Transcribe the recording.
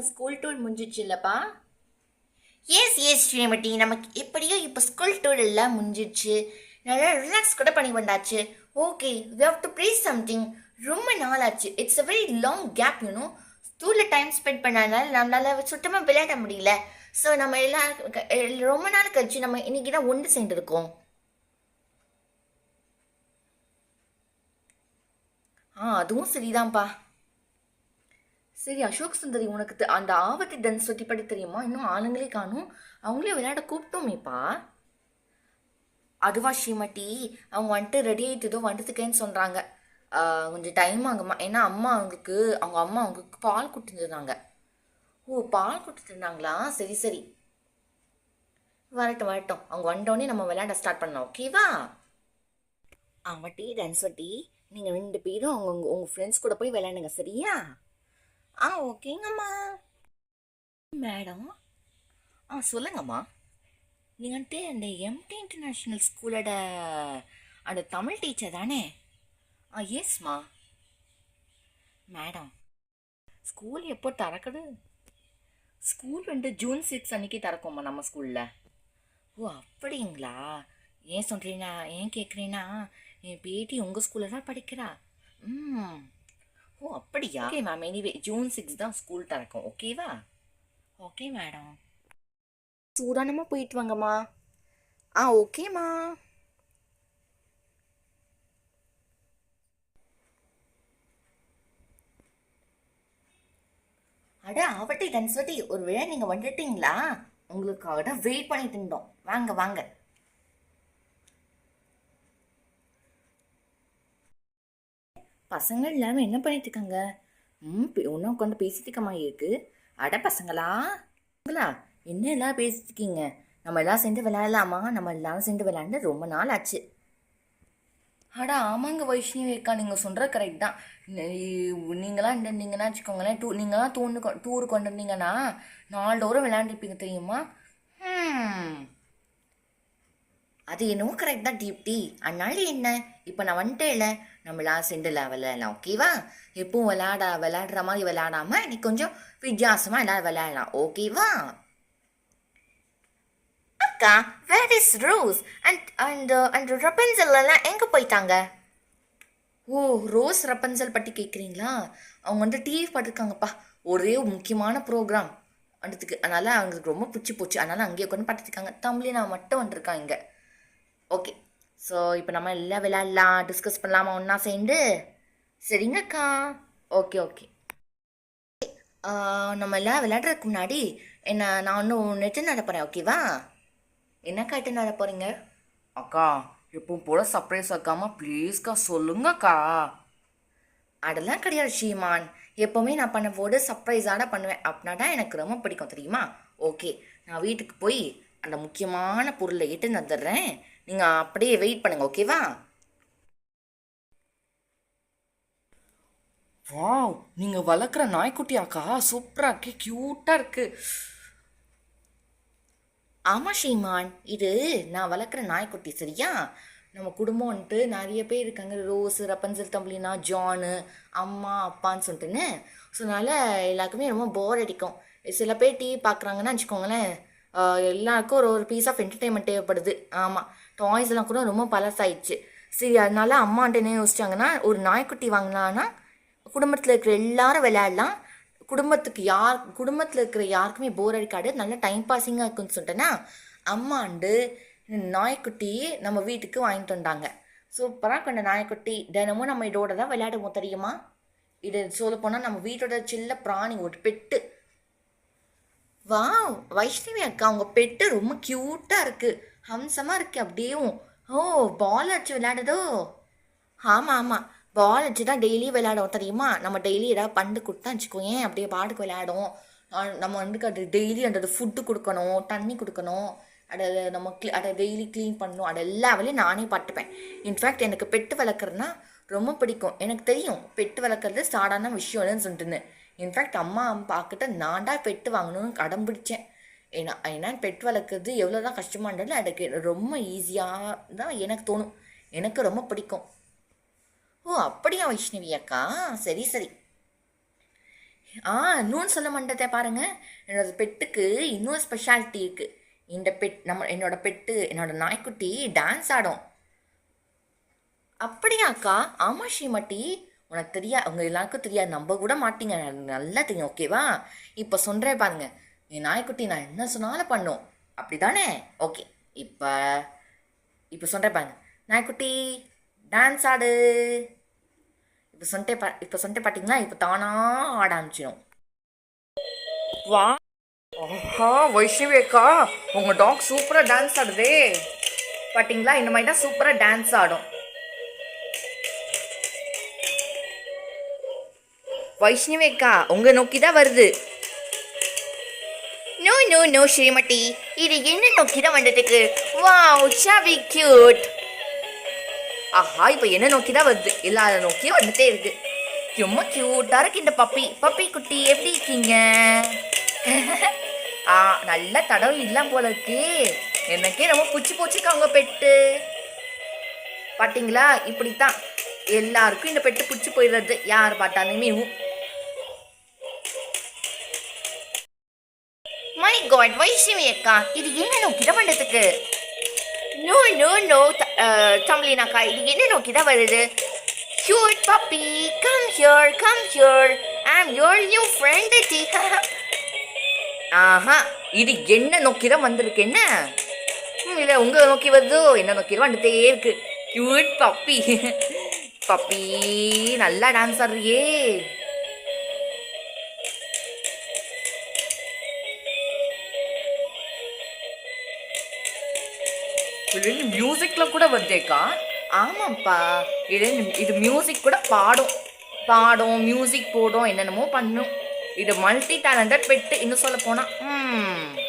நம்ம school tour முடிஞ்சிச்சு இல்லைப்பா? Yes yes Srimathi. நமக்கு எப்படியோ இப்போ ஸ்கூல் டூர் எல்லாம் முடிஞ்சிடுச்சு. நல்லா ரிலாக்ஸ் கூட பண்ணி வந்தாச்சு. Okay we have to play something ரொம்ப நாள் ஆச்சு it's a very long gap you know ஸ்கூலில் டைம் ஸ்பெண்ட் பண்ணனால நம்மளால சுத்தமாக விளையாட முடியல. ஸோ நம்ம எல்லாம் ரொம்ப நாள் கழிச்சு நம்ம இன்னைக்கு தான் ஒன்று சேர்ந்துருக்கோம். ஆ அதுவும் சரிதான்ப்பா சரி அசோக் சுந்தரி உனக்கு தெ- அந்த ஆவத்தி டான்ஸ் சுற்றி படி தெரியுமா? இன்னும் ஆளுங்களே காணும். அவங்களே விளையாட கூப்பிட்டோமேப்பா. அதுவா ஷீமட்டி அவங்க வந்துட்டு ரெடி ஆகிட்டு ஏதோ வந்துட்டுக்கேன்னு சொல்கிறாங்க கொஞ்சம் டைம் ஆகுமா? ஏன்னா அம்மா அவங்களுக்கு அவங்க அம்மா அவங்களுக்கு பால் கொடுத்துருந்தாங்க ஓ பால் கொடுத்துருந்தாங்களா சரி சரி. வரட்டும் வரட்டும். அவங்க வந்தோடனே நம்ம விளையாட ஸ்டார்ட் பண்ணலாம் ஓகேவா ஆ வட்டி டான்ஸ் வட்டி நீங்கள் ரெண்டு பேரும் அவங்க உங்கள் உங்கள் ஃப்ரெண்ட்ஸ் கூட போய் விளையாடுங்க சரியா? ஆ ஓகேங்கம்மா. மேடம் ஆ சொல்லுங்கம்மா. நீங்கள் வந்துட்டு அந்த எம்டி இன்டர்நேஷ்னல் ஸ்கூலோட அந்த தமிழ் டீச்சர் தானே? ஆ எஸ்மா மேடம் ஸ்கூல் எப்போ திறக்குது? ஸ்கூல் வந்து ஜூன் சிக்ஸ் அன்னைக்கு திறக்கும்மா நம்ம ஸ்கூலில் ஓ அப்படிங்களா? ஏன் சொல்கிறீனா ஏன் கேட்குறீன்னா என் பேட்டி உங்கள் ஸ்கூலில் தான் படிக்கிறா. ம். ஓ அப்படியா? Okay ma'am anyway June six தான் ஸ்கூல் திறக்கும். ஓகேவா ஓகே மேடம் சூடானமாக போயிட்டு வாங்கம்மா. ஆ ஓகேம்மா அட ஆவட்டி டன்ஸ்வட்டி ஒரு வேளை நீங்கள் வந்துட்டீங்களா? உங்களுக்காக தான் வெயிட் பண்ணிட்டு இருந்தோம் வாங்க வாங்க. பசங்க இல்லாமல் என்ன பண்ணிட்டு இருக்காங்க ம் ஒன்றும் உட்காந்து பேசிட்டு இருக்க மாதிரி இருக்கு. அட பசங்களா? பசங்களா என்ன எல்லாம் பேசிட்டு இருக்கீங்க? நம்ம எல்லாம் சேர்ந்து விளையாடலாமா? நம்ம எல்லாம் சேர்ந்து விளையாண்டு ரொம்ப நாள் ஆச்சு. அடா ஆமாங்க வைஷ்ணவி அக்கா நீங்கள் சொல்கிற கரெக்ட் தான். நீங்களாம் இருந்தீங்கன்னா வச்சுக்கோங்களேன் டூ நீங்களாம் தூண்டு டூர் கொண்டு வந்தீங்கன்னா நாலு தூரம் விளையாண்டுருப்பீங்க தெரியுமா? ஹம். அது என்னவோ கரெக்ட் தான் டிப்டி அதனால என்ன? இப்போ நான் வந்துட்டேல நம்மளாம் செண்டில் விளையாடலாம் ஓகேவா எப்பவும் விளையாட விளையாடுற மாதிரி விளையாடாம நீ கொஞ்சம் வித்தியாசமாக எல்லாரும் விளையாடலாம் ஓகேவா அக்கா where is Rose and and and Rapunzel எல்லாம் எங்கே போயிட்டாங்க? ஓ ரோஸ் ரப்பன்சல் பற்றி கேட்குறீங்களா அவங்க வந்து டிவி பார்த்துருக்காங்கப்பா. ஒரே முக்கியமான ப்ரோக்ராம் அதுக்கு அதனால் அவங்களுக்கு ரொம்ப பிடிச்சி போச்சு. அதனால் அங்கேயே உட்காந்து பார்த்துருக்காங்க தம்பளி நான் மட்டும் வந்திருக்கான் இங்கே. ஓகே ஸோ இப்போ நம்ம எல்லாம் விளையாடலாம் டிஸ்கஸ் பண்ணலாமா? ஒன்றா சேர்ந்து? சரிங்கக்கா. ஓகே ஓகே நம்ம எல்லாம் விளையாடுறதுக்கு முன்னாடி என்ன நான் ஒன்றும் நெட்டு நட போகிறேன் ஓகேவா என்னக்கா எட்டு நட போகிறீங்க அக்கா எப்பவும் போல சர்ப்ரைஸ் ஆக்காம ப்ளீஸ்க்கா சொல்லுங்கக்கா. அதெல்லாம் கிடையாது ஷீமான் எப்போவுமே நான் பண்ண போது சர்ப்ரைஸாக பண்ணுவேன். அப்படின்னா தான் எனக்கு ரொம்ப பிடிக்கும் தெரியுமா? ஓகே நான் வீட்டுக்கு போய் அந்த முக்கியமான பொருளை எட்டு வந்துடுறேன் நீங்கள் அப்படியே வெயிட் பண்ணுங்க ஓகேவா வாவ் நீங்கள் வளர்க்குற நாய்க்குட்டியாக்கா சூப்பராக இருக்கு க்யூட்டாக இருக்கு. ஆமாம் ஸ்ரீமான் இது நான் வளர்க்குற நாய்க்குட்டி சரியா? நம்ம குடும்பம் வந்துட்டு நிறைய பேர் இருக்காங்க ரோஸ் ரப்பன்சல் தம்பினா ஜானு அம்மா அப்பான்னு சொல்லிட்டுன்னு. ஸோ அதனால் எல்லாருக்குமே ரொம்ப போர் அடிக்கும். சில பேர் டிவி பார்க்குறாங்கன்னு வச்சுக்கோங்களேன் எல்லாருக்கும் ஒரு ஒரு பீஸ் ஆஃப் என்டர்டெயின்மெண்ட் தேவைப்படுது. ஆமாம் டாய்ஸ் எல்லாம் கூட ரொம்ப பழசாயிடுச்சு. சரி அதனால அம்மாட்ட என்ன யோசிச்சாங்கன்னா ஒரு நாய்க்குட்டி வாங்கினான்னா குடும்பத்தில் இருக்கிற எல்லாரும் விளையாடலாம். குடும்பத்துக்கு யார் குடும்பத்தில் இருக்கிற யாருக்குமே போர் அடிக்காது. நல்ல டைம் பாஸிங்காக இருக்குன்னு சொல்லிட்டேன்னா அம்மாண்டு நாய்க்குட்டியே நம்ம வீட்டுக்கு வாங்கிட்டு வந்தாங்க. சூப்பராக கொண்ட நாய்க்குட்டி. தினமும் நம்ம இதோட தான் விளையாடுவோம் தெரியுமா? இது சொல்ல போனால் நம்ம வீட்டோட சில்ல பிராணி ஒரு பெட்டு. வாவ் வைஷ்ணவி அக்கா அவங்க பெட்டு ரொம்ப க்யூட்டாக இருக்குது ஹம்சமாக இருக்கு அப்படியும். ஓ பால் அடிச்சு விளையாடுதோ? ஆமாம் ஆமாம் பால் அடிச்சு தான் டெய்லி விளையாடுவோம் தெரியுமா? நம்ம டெய்லி ஏதாவது பண்டு கொடுத்தா வச்சுக்கோங்க அப்படியே பாட்டுக்கு விளையாடும் நம்ம வந்து அது டெய்லி அந்த ஃபுட்டு கொடுக்கணும் தண்ணி கொடுக்கணும். அதை நம்ம க்ளீ அதை டெய்லி க்ளீன் பண்ணணும். அதை எல்லா வேலையும் நானே பார்த்துப்பேன். இன்ஃபேக்ட் எனக்கு பெட்டு வளர்க்குறதுனா ரொம்ப பிடிக்கும். எனக்கு தெரியும் பெட்டு வளர்க்குறது சாதாரண விஷயம் இல்லைன்னு சொல்லிட்டுன்னு. இன்ஃபேக்ட் அம்மா அப்பாக்கிட்ட நான் தான் பெட்டு வாங்கணும்னு அடம் பிடிச்சேன். ஏன்னா ஏன்னா பெட் வளர்க்குறது எவ்வளோ தான் கஷ்டமாக இருந்தாலும் எனக்கு ரொம்ப ஈஸியாக தான் எனக்கு தோணும். எனக்கு ரொம்ப பிடிக்கும். ஓ அப்படியா வைஷ்ணவி அக்கா? சரி சரி. ஆ இன்னொன்று சொல்ல மாட்டேதே பாருங்கள் என்னோட பெட்டுக்கு இன்னொரு ஸ்பெஷாலிட்டி இருக்குது இந்த பெட் நம்ம என்னோட பெட்டு என்னோட நாய்க்குட்டி டான்ஸ் ஆடும். அப்படியாக்கா ஆமாம் ஸ்ரீமட்டி உனக்கு தெரியா அவங்க எல்லாருக்கும் தெரியாது. நம்ப கூட மாட்டீங்க. நல்லா தெரியும். ஓகேவா இப்போ சொல்கிறேன் பாருங்க. என் நாய்க்குட்டி நான் என்ன சொன்னாலும் பண்ணும். அப்படிதானே? ஓகே இப்போ இப்போ சொல்கிறேன் பாருங்க. நாய்க்குட்டி டான்ஸ் ஆடு. இப்போ சொன்னிட்டே பா இப்போ சொன்னிட்டே பார்த்தீங்களா இப்போ தானாக ஆட ஆரம்பிச்சிடும் வா. ஆஹா வைஷ்ணவேக்கா உங்கள் டாக் சூப்பராக டான்ஸ் ஆடுதே. பார்த்தீங்களா இந்த மாதிரி தான் சூப்பராக டான்ஸ் ஆடும். வைஷ்ணவேக்கா உங்கள் நோக்கி தான் வருது. No no no Srimathi. இது என்ன நோக்கி தான் வந்ததுக்கு? வாவ் சாவி கியூட். ஆஹா இப்போ என்ன நோக்கி தான் வருது? எல்லார நோக்கியும் வந்துட்டே இருக்கு. ரொம்ப க்யூட்டாக இருக்கு இந்த பப்பி. பப்பி குட்டி எப்படி இருக்கீங்க? ஆ நல்ல தடவை இல்லாம போல இருக்கு. எனக்கே ரொம்ப புச்சு போச்சுக்கா பெட்டு. பாத்தீங்களா? இப்படித்தான். எல்லாருக்கும் இந்த பெட்டு பிடிச்சி போயிடுறது. யார் பார்த்தாலுமே மை காட் வைஷ்ணவி அக்கா இது என்ன நோக்கிதான் தான் நோ நோ நோ தம்லினாக்கா இது என்ன நோக்கி தான் வருது? Cute puppy come here come here I am your new friend D. ஆஹா இது என்ன நோக்கி தான் வந்திருக்கு என்ன? ம், இல்ல உங்க நோக்கி வருதோ என்ன நோக்கி வந்துட்டே இருக்கு. கியூட் பப்பி பப்பி நல்லா டான்ஸ் ஆடுறியே. மியூசிக்ல கூட வருதேக்கா ஆமாப்பா. இது இது மியூசிக் கூட பாடும். பாடும் மியூசிக் போடும் என்னென்னமோ பண்ணும். இது மல்டி டேலண்டட் பெட்டு இன்னும் சொல்ல போனால் ம்.